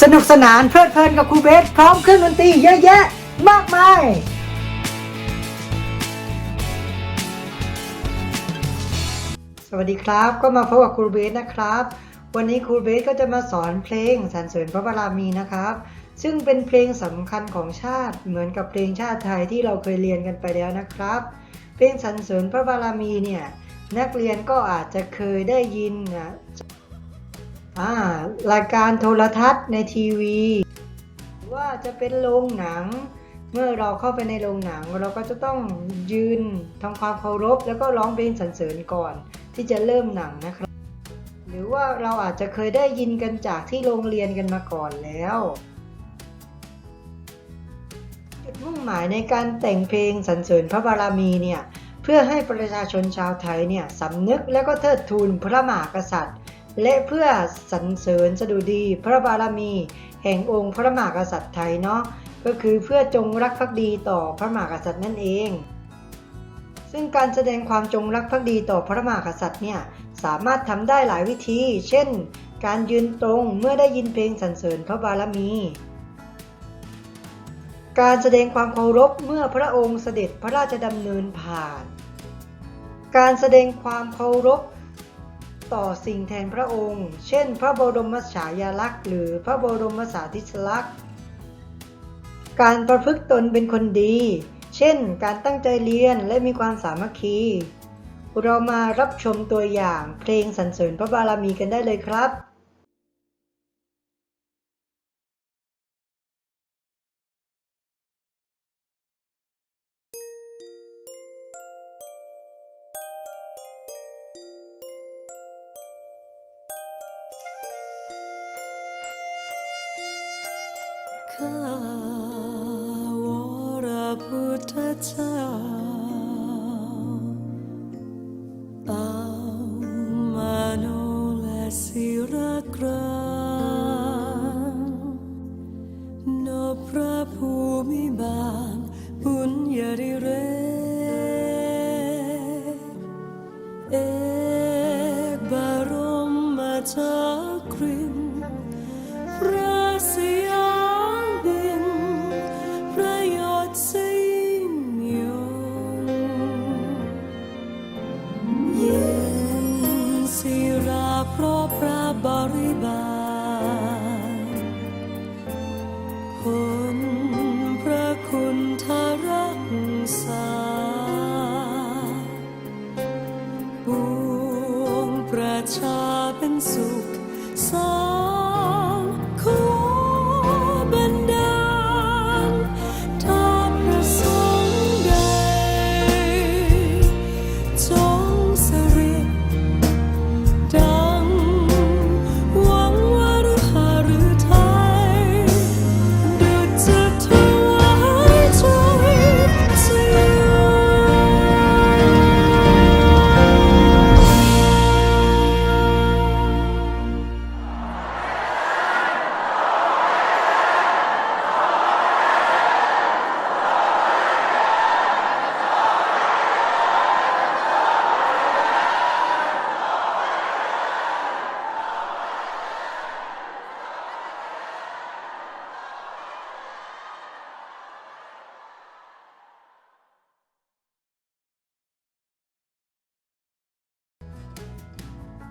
สนุกสนานเพลิดเพลินกับครูเบส พร้อมเครื่องดนตรีเยอะแยะมากมายสวัสดีครับก็มาพบกับครูเบสนะครับ วันนี้ครูเบสก็จะมาสอนเพลงสรรเสริญพระบารมีนะครับ ซึ่งเป็นเพลงสำคัญของชาติเหมือนกับเพลงชาติไทยที่เราเคยเรียนกันไปแล้วนะครับ เพลงสรรเสริญพระบารมีเนี่ยนักเรียนก็อาจจะเคยได้ยินนะ รายการโทรทัศน์ในทีวีหรือว่าจะเป็นโรงหนัง เมื่อเราเข้าไปในโรงหนัง เราก็จะต้องยืนทำความเคารพ แล้วก็ร้องเพลงสรรเสริญก่อน ที่จะเริ่มหนังนะครับ หรือว่าเราอาจจะเคยได้ยินกันจากที่โรงเรียนกันมาก่อนแล้วจุดมุ่งหมายในการแต่งเพลงสรรเสริญพระบารมีเนี่ยเพื่อให้ประชาชนชาวไทยเนี่ยสำนึกและก็เทิดทูนพระมหากษัตริย์ และเพื่อสรรเสริญสดุดีพระบารมี แห่งองค์พระมหากษัตริย์ไทยเนาะก็คือเพื่อจงรักภักดีต่อพระมหากษัตริย์นั่นเอง ซึ่งการแสดงความจงรักภักดีต่อพระมหากษัตริย์เนี่ยสามารถทำได้หลายวิธี เช่น การยืนตรงเมื่อได้ยินเพลงสรรเสริญพระบารมี การแสดงความเคารพเมื่อพระองค์เสด็จพระราชดำเนินผ่าน การแสดงความเคารพ ต่อสิ่งแทนพระองค์ เช่น พระบรมฉายาลักษณ์ หรือพระบรมสาธิสลักษณ์ การประพฤติตนเป็นคนดี เช่น การตั้งใจเรียนและมีความสามัคคี เรามารับชมตัวอย่างเพลงสรรเสริญพระบารมีกันได้เลยครับ เจ้าเอามาโนและศิรกรานนพระภูมิบาลบุญญาริเรศเอกบรมมาจักริ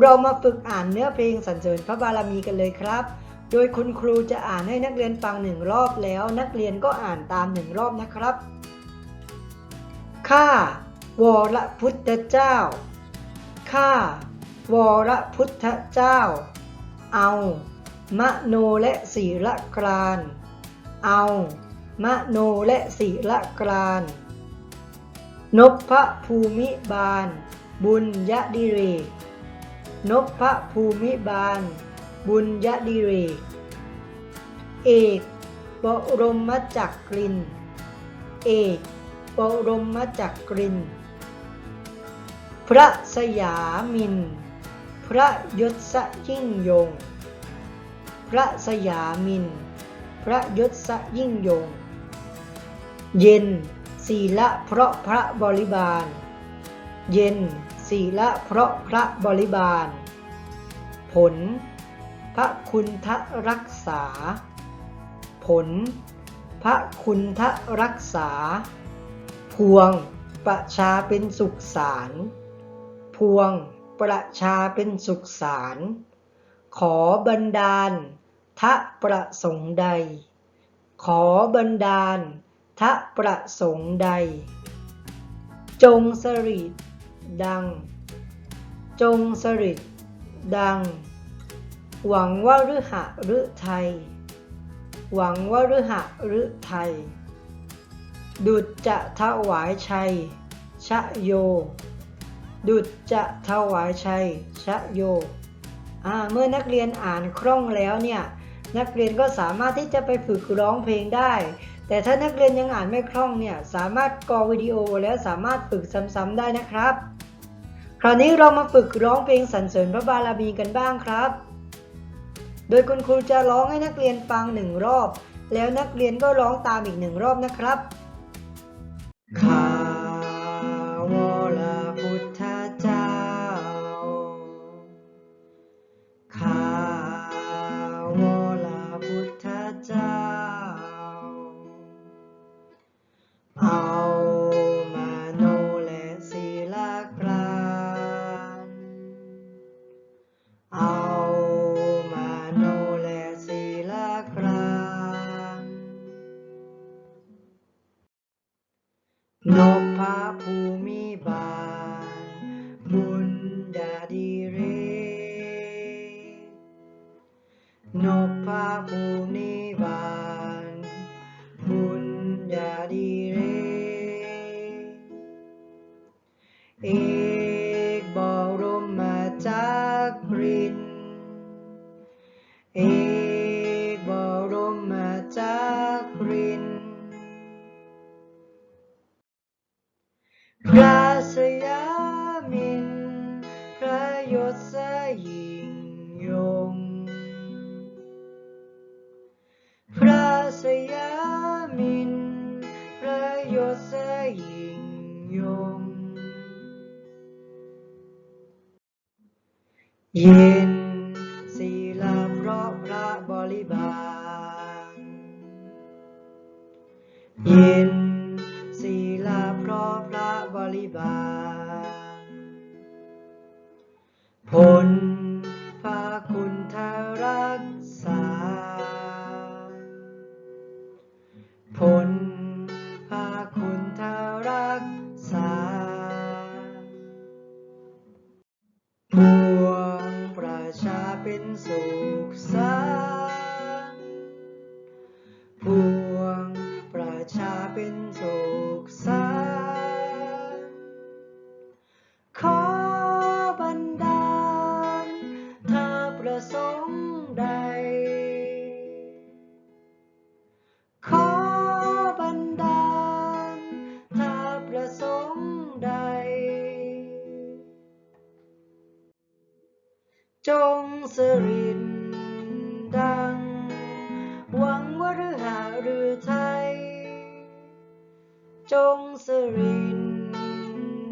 เรามาฝึกอ่านเนื้อเพลงสรรเสริญพระบารมีกันเลยครับ โดยคุณครูจะอ่านให้นักเรียนฟังหนึ่งรอบแล้ว นักเรียนก็อ่านตามหนึ่งรอบนะครับ ข้าวรพุทธเจ้า ข้าวรพุทธเจ้า เอา มโนและศีละกราน เอา มโนและศีละกราน นพภูมิบาล บุญยดิเรก นพภูมิบาล บุญยดิเรก เอกบรมจักริน เอกบรมจักริน พระสยามิน พระยศยิ่งยง พระสยามิน พระยศยิ่งยง เย็นศีละเพราะพระบริบาล เย็น ศีละเพราะพระบริบาล ผล พระคุณทะรักษา ผล พระคุณทะรักษา พวง ประชาเป็นสุขสาร พวง ประชาเป็นสุขสาร ขอบันดาล ทะประสงค์ใด ขอบันดาล ทะประสงค์ใด จงสริ ดัง จงสริดดัง หวังว่าฤหะฤทัยหวังว่าฤหะฤทัยดุจจะถวายชัย ชะโย ดุจจะถวายชัย ชะโย เมื่อนักเรียนอ่านคล่องแล้วเนี่ย นักเรียนก็สามารถที่จะไปฝึกร้องเพลงได้ แต่ถ้านักเรียนยังอ่านไม่คล่องเนี่ย สามารถกอวิดีโอแล้วสามารถฝึกซ้ำๆได้นะครับ ราวนี้เรามาฝึกร้องเพลงสรรเสริญพระบารมีกันบ้างครับ โดยคุณครูจะร้องให้นักเรียนฟังหนึ่งรอบ แล้วนักเรียนก็ร้องตามอีกหนึ่งรอบนะครับข้า พระยศยิ่งยง พระสยามินพระยศยิ่งยง เย็นศีลาเพราะพระบริบาลเย็นศีลาเพราะพระบริบาล สรินดัง หวังว่าฤหาหรือไทย จงสริน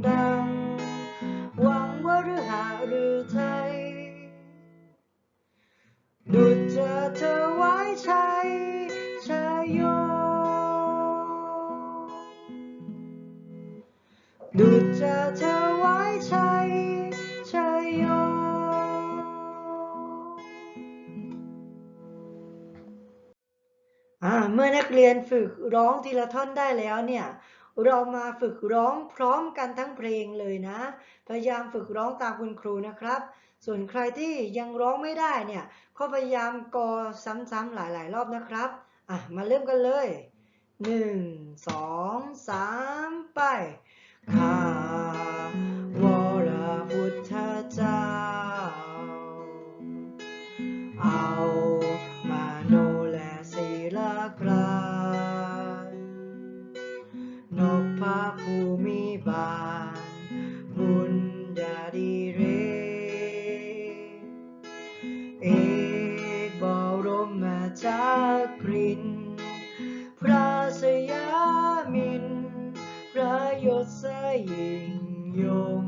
ดัง หวังว่าฤหาหรือไทย ดุจจะเธอไว้ใชัยชายโยดุจจะเธอ กเรียนฝึกร้องทีละท่อนได้แล้วเนี่ย เรามาฝึกร้องพร้อมกันทั้งเพลงเลยนะ พยายามฝึกร้องตามคุณครูนะครับ ส่วนใครที่ยังร้องไม่ได้เนี่ยก็พยายามกอซ้ำๆหลาย ๆ รอบนะครับ อะ มาเริ่มกันเลยหนึ่งสองสามไปข้า ภูมิบาลบุญญาดีเร เอกบรมจักริน พระสยามิน พระยศยิ่งยง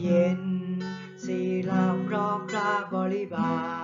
เย็นศีลาพราะพระบาน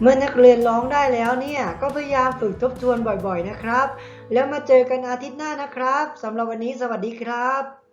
เมื่อนักเรียนร้องได้แล้วเนี่ยก็พยายามฝึกทบทวนบ่อยๆนะครับ แล้วมาเจอกันอาทิตย์หน้านะครับสำหรับวันนี้สวัสดีครับ